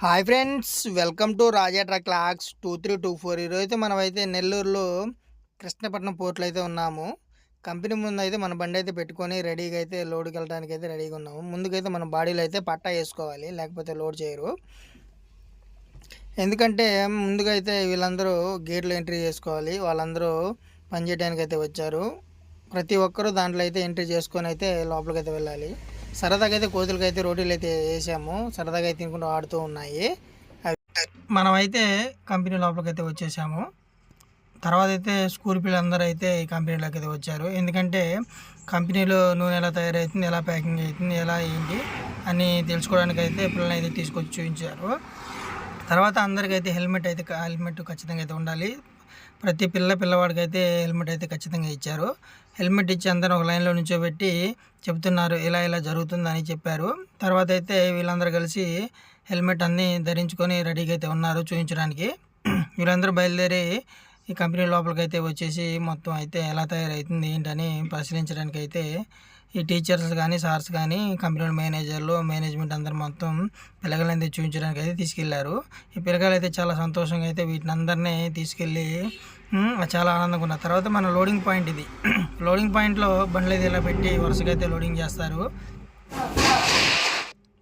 Hi friends welcome to Raja truck locks two three two four. ఈరోజు అయితే మనమైతే నెల్లూరులో కృష్ణపట్నం పోర్ట్లో అయితే ఉన్నాము. కంపెనీ ముందు అయితే మన బండి అయితే పెట్టుకొని రెడీగా అయితే లోడ్కి వెళ్ళడానికి అయితే రెడీగా ఉన్నాము ముందుకైతే మన బాడీలో అయితే పట్టా వేసుకోవాలి లేకపోతే లోడ్ చేయరు. ఎందుకంటే ముందుగా అయితే వీళ్ళందరూ గేట్లు ఎంట్రీ చేసుకోవాలి వాళ్ళందరూ పనిచేయడానికి అయితే వచ్చారు. ప్రతి ఒక్కరూ దాంట్లో అయితే ఎంట్రీ చేసుకొని అయితే లోపలికి అయితే వెళ్ళాలి. సరదాగా అయితే కోతులకి అయితే రోటీలు అయితే వేసాము. సరదాగా అయితే తినుకుంటూ ఆడుతూ ఉన్నాయి. మనమైతే కంపెనీ లోపలికి అయితే వచ్చేసాము. తర్వాత అయితే స్కూల్ పిల్లలందరూ అయితే ఈ కంపెనీలోకి అయితే వచ్చారు. ఎందుకంటే కంపెనీలో నూనె ఎలా తయారవుతుంది ఎలా ప్యాకింగ్ అవుతుంది ఎలా ఏంటి అని తెలుసుకోవడానికి అయితే పిల్లల్ని అయితే తీసుకొచ్చి చూపించారు. తర్వాత అందరికైతే హెల్మెట్ అయితే హెల్మెట్ ఖచ్చితంగా అయితే ఉండాలి. ప్రతి పిల్ల పిల్లవాడికి అయితే హెల్మెట్ అయితే ఖచ్చితంగా ఇచ్చారు. హెల్మెట్ ఇచ్చి అందరూ ఒక లైన్లో నుంచోబెట్టి చెప్తున్నారు ఇలా ఇలా జరుగుతుందని చెప్పారు. తర్వాత అయితే వీళ్ళందరూ కలిసి హెల్మెట్ అన్నీ ధరించుకొని రెడీగా అయితే ఉన్నారు చూపించడానికి వీళ్ళందరూ బయలుదేరి ఈ కంపెనీ లోపలికి అయితే వచ్చేసి మొత్తం అయితే ఎలా తయారవుతుంది ఏంటని పరిశీలించడానికి అయితే ఈ టీచర్స్ కానీ సార్స్ కానీ కంపెనీ మేనేజర్లు మేనేజ్మెంట్ అందరు మొత్తం పిల్లగాళ్ళని అయితే చూపించడానికి అయితే తీసుకెళ్ళారు. ఈ పిల్లగాళ్ళు అయితే చాలా సంతోషంగా అయితే వీటిని అందరినీ తీసుకెళ్ళి చాలా ఆనందంగా ఉన్నారు. తర్వాత మన లోడింగ్ పాయింట్ ఇది. లోడింగ్ పాయింట్లో బండ్లు అయితే ఇలా పెట్టి వరుసగా అయితే లోడింగ్ చేస్తారు.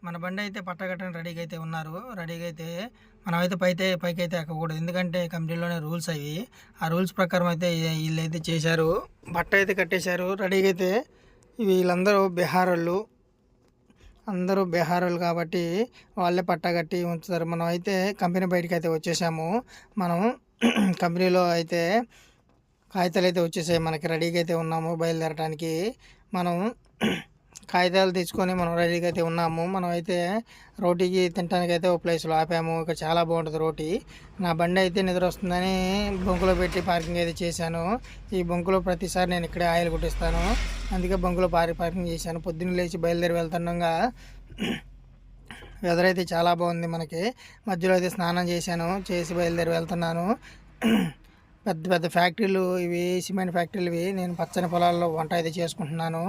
మన బండి అయితే పట్టగట్టని రెడీగా అయితే ఉన్నారు. రెడీగా అయితే మనమైతే పైతే పైకి అయితే ఎక్కకూడదు. ఎందుకంటే కంపెనీలోనే రూల్స్ అవి. ఆ రూల్స్ ప్రకారం అయితే వీళ్ళు అయితే చేశారు. బట్ట అయితే కట్టేశారు. రెడీగా అయితే వీళ్ళందరూ బిహారోళ్ళు అందరూ బీహారోళ్ళు కాబట్టి వాళ్ళే పట్టగట్టి ఉంచుతారు. మనం అయితే కంపెనీ బయటకు అయితే వచ్చేసాము. మనం కంపెనీలో అయితే కాగితాలు అయితే వచ్చేసాయి. మనకి రెడీగా అయితే ఉన్నాము బయలుదేరడానికి మనం కాగితాలు తెచ్చుకొని మనం రెడీగా అయితే ఉన్నాము. మనం అయితే రోటీకి తినడానికి అయితే ఒక ప్లేస్లో ఆపాము. ఇక్కడ చాలా బాగుంటుంది రోటీ. నా బండి అయితే నిద్ర వస్తుందని బొంకులో పెట్టి పార్కింగ్ అయితే చేశాను. ఈ బొంకులో ప్రతిసారి నేను ఇక్కడే ఆయిల్ కొట్టిస్తాను. అందుకే బొంకులో పారి పార్కింగ్ చేశాను. పొద్దున్న లేచి బయలుదేరి వెళ్తుండగా వెదర్ అయితే చాలా బాగుంది మనకి. మధ్యలో అయితే స్నానం చేశాను. చేసి బయలుదేరి వెళ్తున్నాను. పెద్ద పెద్ద ఫ్యాక్టరీలు ఇవి సిమెంట్ ఫ్యాక్టరీలు ఇవి నేను పచ్చని పొలాల్లో వంట అయితే చేసుకుంటున్నాను.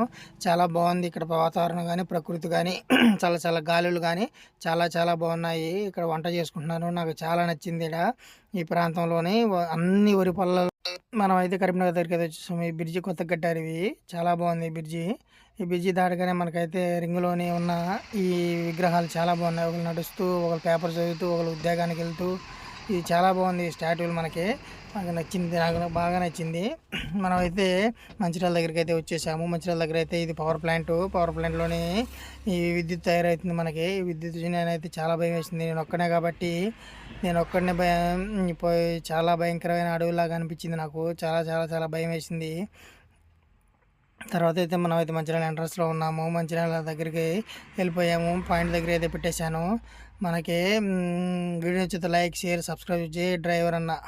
చాలా బాగుంది ఇక్కడ వాతావరణం కానీ ప్రకృతి కానీ చాలా చాలా గాలులు కానీ చాలా చాలా బాగున్నాయి. ఇక్కడ వంట చేసుకుంటున్నాను. నాకు చాలా నచ్చింది ఇక్కడ ఈ ప్రాంతంలోని. అన్ని వరి పొలాలు మనం అయితే కరీంనగర్ దగ్గరికి అయితే వచ్చేసాము. ఈ బ్రిడ్జి కొత్త కట్టారు ఇవి. చాలా బాగుంది ఈ బ్రిడ్జి. ఈ బ్రిడ్జి దాటగానే మనకైతే రింగులోని ఉన్న ఈ విగ్రహాలు చాలా బాగున్నాయి. ఒకరు నడుస్తూ ఒకరు పేపర్ చదువుతూ ఒకరు ఉద్యోగానికి వెళ్తూ ఇది చాలా బాగుంది స్టాట్యూలు మనకి. నాకు నచ్చింది నాకు బాగా నచ్చింది. మనం అయితే మంచిర్యాల దగ్గరికి అయితే వచ్చేసాము. మంచిర్యాల దగ్గర అయితే ఇది పవర్ ప్లాంట్ పవర్ ప్లాంట్లోని ఈ విద్యుత్ తయారవుతుంది మనకి. ఈ విద్యుత్ అయితే నేనైతే చాలా భయం వేసింది. నేను ఒక్కనే కాబట్టి నేను ఒక్కడనే భయం పోయి చాలా భయంకరమైన అడవిలాగా అనిపించింది నాకు. చాలా చాలా చాలా భయం వేసింది. తర్వాత అయితే మనం అయితే మంచిర్యాల ఎంట్రన్స్లో ఉన్నాము. మంచిర్యాల దగ్గరికి వెళ్ళిపోయాము. పాయింట్ దగ్గర అయితే పెట్టేశాను. మనకి వీడియో నచ్చితే లైక్ షేర్ సబ్స్క్రైబ్ చేయి డ్రైవర్ అన్న.